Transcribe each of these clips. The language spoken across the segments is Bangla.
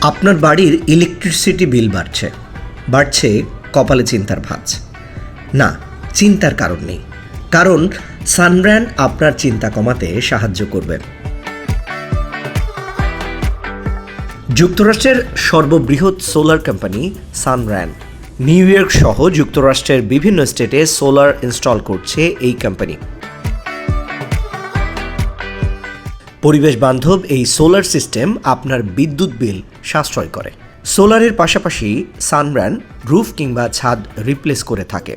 আপনার বাড়ির ইলেকট্রিসিটি বিল বাড়ছে। বাড়ছে কপালে চিন্তার ভাঁজ। না, চিন্তার কারণ নেই। কারণ সানব্র্যান আপনার চিন্তা কমাতে সাহায্য করবে। যুক্তরাষ্ট্রের সর্ববৃহৎ সোলার কোম্পানি সানব্র্যান নিউ ইয়র্ক সহ যুক্তরাষ্ট্রের বিভিন্ন স্টেটে সোলার ইনস্টল করছে এই কোম্পানি। পরিবেশ বান্ধব এই সোলার সিস্টেম আপনার বিদ্যুৎ বিল সাশ্রয় করে। সোলারের পাশাপাশি সানব্র্যান রুফ কিংবা ছাদ রিপ্লেস করে থাকে।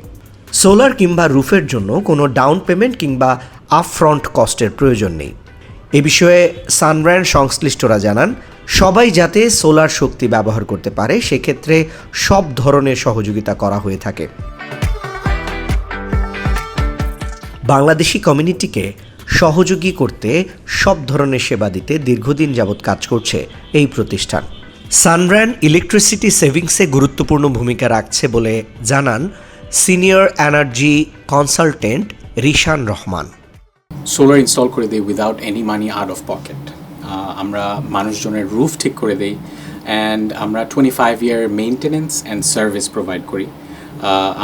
সোলার কিংবা রুফের জন্য কোনো ডাউন পেমেন্ট কিংবা আপফ্রন্ট কস্টের প্রয়োজন নেই। এ বিষয়ে সানব্র্যান্ড সংশ্লিষ্টরা জানান, সবাই যাতে সোলার শক্তি ব্যবহার করতে পারে, সেক্ষেত্রে সব ধরনের সহযোগিতা করা হয়ে থাকে। বাংলাদেশি কমিউনিটিকে সহযোগী করতে সব ধরনের সেবা দিতে দীর্ঘদিন যাবৎ কাজ করছে এই প্রতিষ্ঠান। সানব্র্যান্ড ইলেকট্রিসিটি সেভিংসে গুরুত্বপূর্ণ ভূমিকা রাখছে বলে জানান senior energy consultant Rishan Rahman. Solar install করে দিই without any money out of pocket আমরা মানুষজনের রুফ ঠিক করে দিই অ্যান্ড আমরা twenty five year maintenance and service provide করি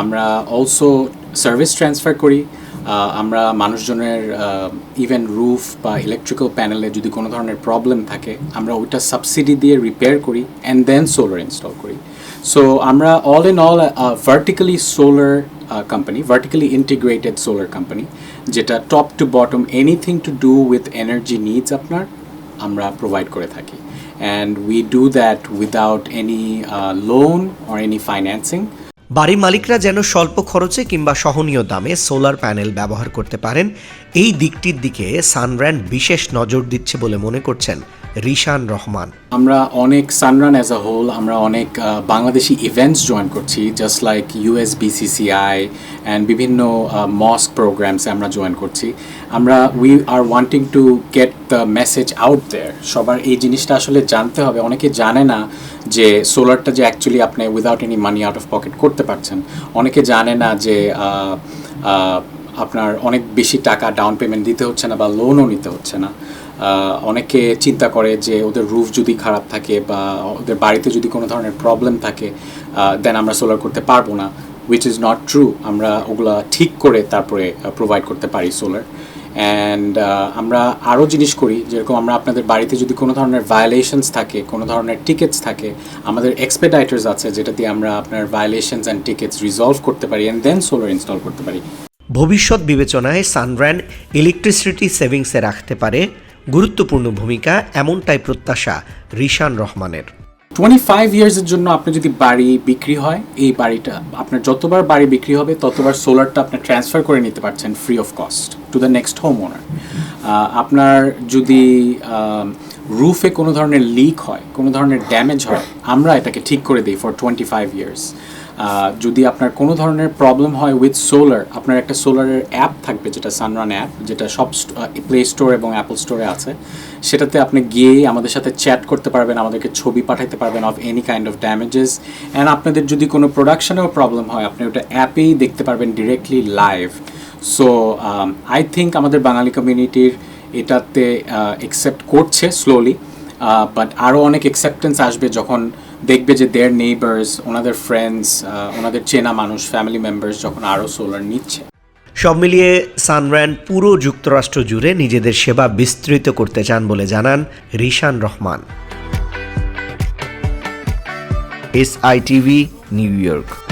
আমরা অলসো সার্ভিস ট্রান্সফার করি। আমরা মানুষজনের ইভেন রুফ বা ইলেকট্রিক্যাল প্যানেলে যদি কোনো ধরনের প্রবলেম থাকে, আমরা ওইটা সাবসিডি দিয়ে রিপেয়ার করি অ্যান্ড দেন সোলার ইনস্টল করি। সো আমরা all in all vertically solar company vertically integrated solar company যেটা top to bottom anything to do with energy needs আপনার, আমরা প্রোভাইড করে থাকি। And we do that without any loan or any financing বাড়ির মালিকরা যেন স্বল্প খরচে কিংবা সহনীয় দামে সোলার প্যানেল ব্যবহার করতে পারেন, এই দিকটির দিকে সানব্র্যান্ড বিশেষ নজর দিচ্ছে বলে মনে করছেন রিশান রহমান। আমরা অনেক সানরান অ্যাজ আ হোল আমরা অনেক বাংলাদেশি ইভেন্টস জয়েন করছি just like US BCCI and বিভিন্ন মস্ক প্রোগ্রামসে আমরা জয়েন করছি। আমরা we are wanting to get the message out there সবার এই জিনিসটা আসলে জানতে হবে। অনেকে জানে না যে সোলারটা যে অ্যাকচুয়ালি আপনি without any money out of pocket করতে পারছেন। অনেকে জানে না যে আপনার অনেক বেশি টাকা ডাউন পেমেন্ট দিতে হচ্ছে না বা লোনও নিতে হচ্ছে না। অনেকে চিন্তা করে যে, ওদের রুফ যদি খারাপ থাকে বা ওদের বাড়িতে যদি কোনো ধরনের প্রবলেম থাকে দেন আমরা সোলার করতে পারব না উইচ ইজ নট ট্রু আমরা ওগুলা ঠিক করে তারপরে প্রোভাইড করতে পারি সোলার অ্যান্ড আমরা আরও জিনিস করি, যেরকম আমরা আপনাদের বাড়িতে যদি কোনো ধরনের ভায়োলেশনস থাকে, কোনো ধরনের টিকিটস থাকে, আমাদের এক্সপেডাইটার্স আছে যেটা দিয়ে আমরা আপনার ভায়োলেশনস অ্যান্ড টিকিটস রিজলভ করতে পারি অ্যান্ড দেন সোলার ইনস্টল করতে পারি। ভবিষ্যৎ বিবেচনায় সানব্র্যান্ড ইলেকট্রিসিটি সেভিংসে রাখতে পারে গুরুত্বপূর্ণ ভূমিকা এমনটাই প্রত্যাশা রিশান রহমানের। টোয়েন্টি ফাইভ ইয়ার্সের জন্য আপনি যদি বাড়ি বিক্রি হয়, এই বাড়িটা আপনার যতবার বাড়ি বিক্রি হবে, ততবার সোলারটা আপনি ট্রান্সফার করে নিতে পারছেন free of cost to the next home owner আপনার যদি রুফে কোনো ধরনের লিক হয়, কোনো ধরনের ড্যামেজ হয়, আমরা এটাকে ঠিক করে দিই ফর টোয়েন্টি ফাইভ ইয়ার্স যদি আপনার কোনো ধরনের প্রবলেম হয় উইথ সোলার আপনার একটা সোলারের অ্যাপ থাকবে, যেটা সানরান অ্যাপ যেটা সব প্লে স্টোর এবং অ্যাপল স্টোরে আছে। সেটাতে আপনি গিয়ে আমাদের সাথে চ্যাট করতে পারবেন, আমাদেরকে ছবি পাঠাতে পারবেন of any kind of damages and আপনাদের যদি কোনো প্রোডাকশনেও প্রবলেম হয়, আপনি ওটা অ্যাপেই দেখতে পারবেন directly live so I think আমাদের বাঙালি কমিউনিটির এটাতে অ্যাকসেপ্ট করছে স্লোলি বাট আরও অনেক অ্যাকসেপ্টেন্স আসবে যখন দেখবে যে দেয়ার নেইবার্স ওনাদের ফ্রেন্ডস ওনাদের চেনা মানুষ ফ্যামিলি মেম্বার্স যখন আরও সোলার নিচ্ছে। সব মিলিয়ে সানরান পুরো যুক্তরাষ্ট্র জুড়ে নিজেদের সেবা বিস্তৃত করতে চান বলে জানান Rishan Rahman. S I TV New York